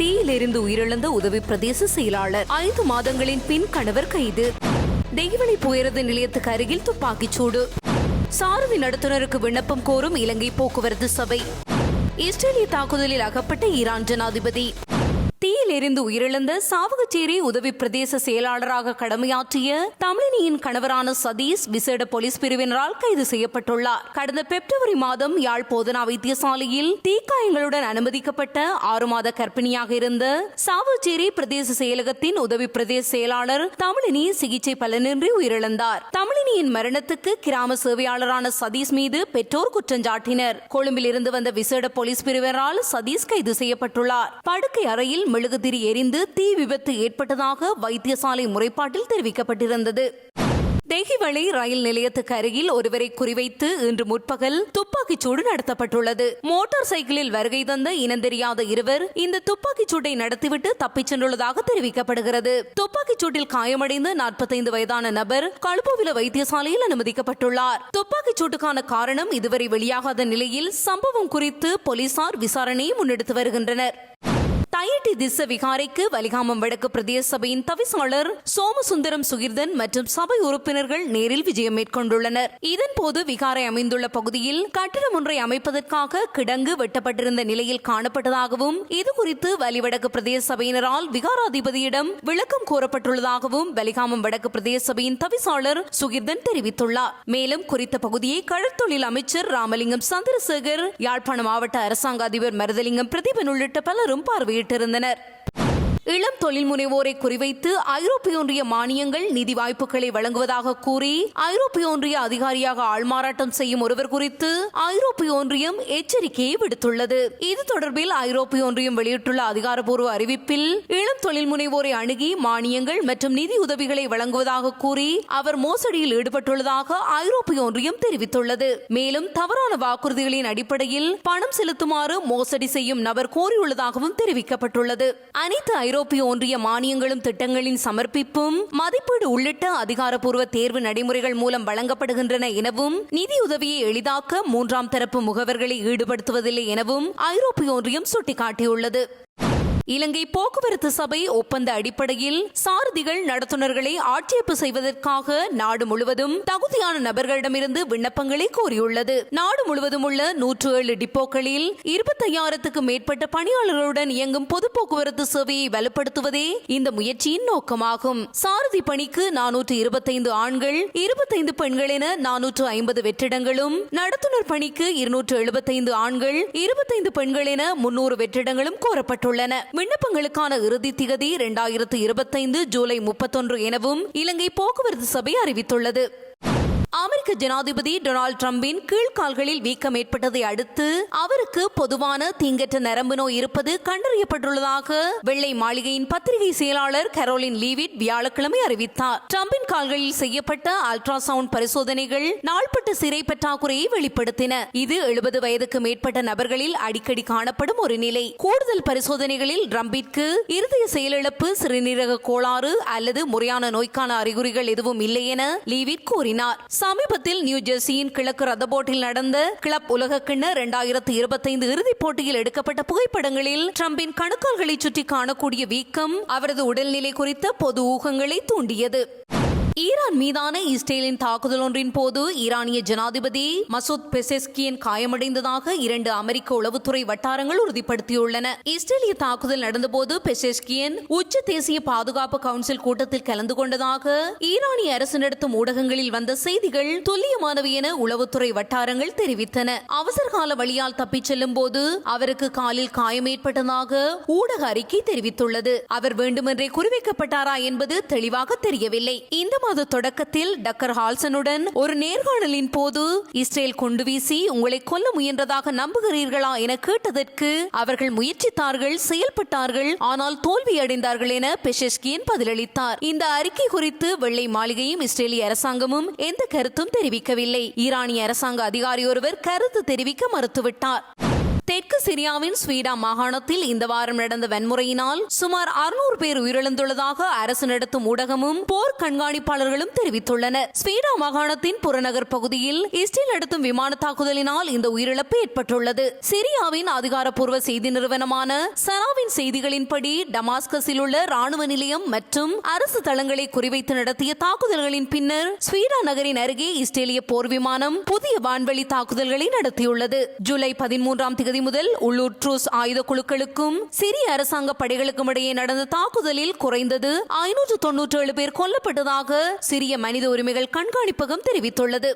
தீயிலிருந்து உயிரிழந்த உதவி பிரதேச செயலாளர். ஐந்து மாதங்களின் பின் கணவர் கைது. தெய்வனை புயரது நிலையத்துக்கு அருகில் துப்பாக்கிச் சூடு சாரதி நடத்துனருக்கு விண்ணப்பம் கோரும் இலங்கை போக்குவரத்து சபை. இஸ்ரேலிய தாக்குதலில் அகப்பட்ட ஈரான் ஜனாதிபதி. தீயில் எரிந்து உயிரிழந்த சாவகச்சேரி உதவி பிரதேச செயலாளராக கடமையாற்றிய தமிழினியின் கணவரான சதீஷ் விசேட போலீஸ் பிரிவினரால் கைது செய்யப்பட்டுள்ளார். கடந்த பிப்ரவரி மாதம் யாழ் போதனா வைத்தியசாலையில் தீக்காயங்களுடன் அனுமதிக்கப்பட்ட ஆறு மாத கர்ப்பிணியாக இருந்த சாவகச்சேரி பிரதேச செயலகத்தின் உதவி பிரதேச செயலாளர் தமிழினி சிகிச்சை பலனின்றி உயிரிழந்தார். தமிழினியின் மரணத்துக்கு கிராம சேவையாளரான சதீஷ் மீது பெற்றோர் குற்றஞ்சாட்டினர் கொழும்பில் இருந்து வந்த விசேட போலீஸ் பிரிவினரால் சதீஷ் கைது செய்யப்பட்டுள்ளார். படுக்கை அறையில் மெழுகுதிரி எரிந்து தீ விபத்து ஏற்பட்டதாக வைத்தியசாலை முறைப்பாட்டில் தெரிவிக்கப்பட்டிருந்தது. தெஹிவளை ரயில் நிலையத்துக்கு அருகில் ஒருவரை குறிவைத்து இன்று முற்பகல் துப்பாக்கிச் சூடு நடத்தப்பட்டுள்ளது. மோட்டார் சைக்கிளில் வருகை தந்த இனந்தெரியாத இருவர் இந்த துப்பாக்கிச் சூட்டை நடத்திவிட்டு தப்பிச் சென்றுள்ளதாக தெரிவிக்கப்படுகிறது. துப்பாக்கிச் சூட்டில் காயமடைந்த நாற்பத்தைந்து வயதான நபர் கழுப்புவில வைத்தியசாலையில் அனுமதிக்கப்பட்டுள்ளார். துப்பாக்கிச் சூட்டுக்கான காரணம் இதுவரை வெளியாகாத நிலையில் சம்பவம் குறித்து போலீசார் விசாரணையை முன்னெடுத்து வருகின்றனர். கயிட்டி திச விகாரைக்கு வலிகாமம் வடக்கு பிரதேச சபையின் தவிசாளர் சோமசுந்தரம் சுகிர்தன் மற்றும் சபை உறுப்பினர்கள் நேரில் விஜயம் மேற்கொண்டுள்ளனர். இதன்போது விகாரை அமைந்துள்ள பகுதியில் கட்டிடம் ஒன்றை அமைப்பதற்காக கிடங்கு வெட்டப்பட்டிருந்த நிலையில் காணப்பட்டதாகவும் இதுகுறித்து வலிவடக்கு பிரதேச சபையினரால் விகாராதிபதியிடம் விளக்கம் கோரப்பட்டுள்ளதாகவும் வலிகாமம் வடக்கு பிரதேச சபையின் தவிசாளர் சுகிர்தன் தெரிவித்துள்ளார். மேலும் குறித்த பகுதியை கடற்தொழில் அமைச்சர் ராமலிங்கம் சந்திரசேகர் யாழ்ப்பாண மாவட்ட அரசாங்க அதிபர் மருதலிங்கம் பிரதீபன் உள்ளிட்ட பலரும் பார்வையிட்டிருந்தனர் இளம் தொழில் முனைவோரை குறிவைத்து ஐரோப்பிய ஒன்றிய மானியங்கள் நிதி வாய்ப்புகளை வழங்குவதாக கூறி ஐரோப்பிய ஒன்றிய அதிகாரியாக ஆள்மாறாட்டம் செய்யும் ஒருவர் குறித்து ஐரோப்பிய ஒன்றியம் எச்சரிக்கையை விடுத்துள்ளது. இது தொடர்பில் ஐரோப்பிய ஒன்றியம் வெளியிட்டுள்ள அதிகாரப்பூர்வ அறிவிப்பில் இளம் தொழில் முனைவோரை அணுகி மானியங்கள் மற்றும் நிதி உதவிகளை வழங்குவதாக கூறி அவர் மோசடியில் ஈடுபட்டுள்ளதாக ஐரோப்பிய ஒன்றியம் தெரிவித்துள்ளது. மேலும் தவறான வாக்குறுதிகளின் அடிப்படையில் பணம் செலுத்துமாறு மோசடி செய்யும் நபர் கோரியுள்ளதாகவும் தெரிவிக்கப்பட்டுள்ளது. அனைத்து ஐரோப்பிய ஒன்றிய மானியங்களும் திட்டங்களின் சமர்ப்பிப்பும் மதிப்பீடு உள்ளிட்ட அதிகாரப்பூர்வ தேர்வு நடைமுறைகள் மூலம் வழங்கப்படுகின்றன எனவும் நிதியுதவியை எளிதாக்க மூன்றாம் தரப்பு முகவர்களை ஈடுபடுத்துவதில்லை எனவும் ஐரோப்பிய ஒன்றியம் சுட்டிக்காட்டியுள்ளது. இலங்கை போக்குவரத்து சபை ஒப்பந்த அடிப்படையில் சாரதிகள் நடத்துனர்களை ஆட்சேர்ப்பு செய்வதற்காக நாடு முழுவதும் தகுதியான நபர்களிடமிருந்து விண்ணப்பங்களை கோரியுள்ளது. நாடு முழுவதும் உள்ள நூற்று ஏழு டிப்போக்களில் இருபத்தையாயிரத்துக்கும் மேற்பட்ட பணியாளர்களுடன் இயங்கும் பொது போக்குவரத்து சேவையை வலுப்படுத்துவதே இந்த முயற்சியின் நோக்கமாகும். சாரதி பணிக்கு நானூற்று இருபத்தைந்து ஆண்கள் இருபத்தைந்து பெண்கள் என நானூற்று ஐம்பது வெற்றிடங்களும் நடத்துனர் பணிக்கு இருநூற்று எழுபத்தைந்து ஆண்கள் இருபத்தைந்து பெண்கள் என முன்னூறு வெற்றிடங்களும் கோரப்பட்டுள்ளன. விண்ணப்பங்களுக்கான இறுதி திகதி இரண்டாயிரத்து இருபத்தைந்து ஜூலை முப்பத்தொன்று எனவும் இலங்கை போக்குவரத்து சபை அறிவித்துள்ளது. அமெரிக்க ஜனாதிபதி டொனால்டு டிரம்பின் கீழ்கால்களில் வீக்கம் ஏற்பட்டதை அடுத்து அவருக்கு பொதுவான தீங்கற்ற நரம்பு நோய் இருப்பது கண்டறியப்பட்டுள்ளதாக வெள்ளை மாளிகையின் பத்திரிகை செயலாளர் கரோலின் லீவிட் வியாழக்கிழமை அறிவித்தார். டிரம்பின் கால்களில் செய்யப்பட்ட அல்ட்ராசவுண்ட் பரிசோதனைகள் நாள்பட்ட சிறை பற்றாக்குறையை வெளிப்படுத்தின. இது எழுபது வயதுக்கு மேற்பட்ட நபர்களில் அடிக்கடி காணப்படும் ஒரு நிலை. கூடுதல் பரிசோதனைகளில் டிரம்பிற்கு இருதய செயலிழப்பு சிறுநீரக கோளாறு அல்லது முறையான நோய்க்கான அறிகுறிகள் எதுவும் இல்லை என லீவிட் கூறினார். சமீபத்தில் நியூ ஜெர்சியின் கிழக்கு ரதபோட்டில் நடந்த கிளப் உலக கிண்ண இரண்டாயிரத்தி இருபத்தைந்து இறுதிப் போட்டியில் எடுக்கப்பட்ட புகைப்படங்களில் டிரம்பின் கணுக்கால்களை சுற்றி காணக்கூடிய வீக்கம் அவரது உடல்நிலை குறித்த பொது ஊகங்களை தூண்டியது. ஈரான் மீதான இஸ்ரேலின் தாக்குதல் ஒன்றின் போது ஈரானிய ஜனாதிபதி மசூத் பெசெஸ்கியன் காயமடைந்ததாக இரண்டு அமெரிக்க உளவுத்துறை வட்டாரங்கள் உறுதிப்படுத்தியுள்ளன. இஸ்ரேலிய தாக்குதல் நடந்தபோது பெசெஸ்கியன் உச்ச தேசிய பாதுகாப்பு கவுன்சில் கூட்டத்தில் கலந்து கொண்டதாக ஈரானிய அரசு நடத்தும் ஊடகங்களில் வந்த செய்திகள் துல்லியமானவை என உளவுத்துறை வட்டாரங்கள் தெரிவித்தன. அவசரகால வழியால் தப்பிச் செல்லும் போது அவருக்கு காலில் காயம் ஏற்பட்டதாக ஊடக அறிக்கை தெரிவித்துள்ளது. அவர் வேண்டுமென்றே குறிவைக்கப்பட்டாரா என்பது தெளிவாக தெரியவில்லை. இந்த மாத தொடக்கத்தில் டக்கர் ஹால்சனுடன் ஒரு நேர்காணலின் போது இஸ்ரேல் குண்டு வீசி உங்களை கொல்ல முயன்றதாக நம்புகிறீர்களா என கேட்டதற்கு அவர்கள் முயற்சித்தார்கள் செயல்பட்டார்கள் ஆனால் தோல்வியடைந்தார்கள் என பெஷஸ்கியன் பதிலளித்தார். இந்த அறிக்கை குறித்து வெள்ளை மாளிகையும் இஸ்ரேலிய அரசாங்கமும் எந்த கருத்தும் தெரிவிக்கவில்லை. ஈரானிய அரசாங்க அதிகாரி ஒருவர் கருத்து தெரிவிக்க மறுத்துவிட்டார். தெற்கு சிரியாவின் ஸ்வீடா மாகாணத்தில் இந்த வாரம் நடந்த வன்முறையினால் சுமார் அறுநூறு பேர் உயிரிழந்துள்ளதாக அரசு நடத்தும் ஊடகமும் போர் கண்காணிப்பாளர்களும் தெரிவித்துள்ளனர். ஸ்வீடா மாகாணத்தின் புறநகர் பகுதியில் இஸ்ரேல் நடத்தும் விமான தாக்குதலினால் இந்த உயிரிழப்பு ஏற்பட்டுள்ளது. சிரியாவின் அதிகாரப்பூர்வ செய்தி நிறுவனமான சனாவின் செய்திகளின்படி டமாஸ்கஸில் உள்ள ராணுவ நிலையம் மற்றும் அரசு தளங்களை குறிவைத்து நடத்திய தாக்குதல்களின் பின்னர் ஸ்வீடா நகரின் அருகே இஸ்ரேலிய போர் விமானம் புதிய வான்வழி தாக்குதல்களை நடத்தியுள்ளது. ஜூலை பதிமூன்றாம் தேதி முதல் உள்ளூர் ட்ரூஸ் ஆயுத குழுக்களுக்கும் சிரிய அரசாங்க படைகளுக்கும் இடையே நடந்த தாக்குதலில் குறைந்தது ஐநூற்று தொன்னூற்றி ஏழு பேர் கொல்லப்பட்டதாக சிரிய மனித உரிமைகள் கண்காணிப்பகம் தெரிவித்துள்ளது.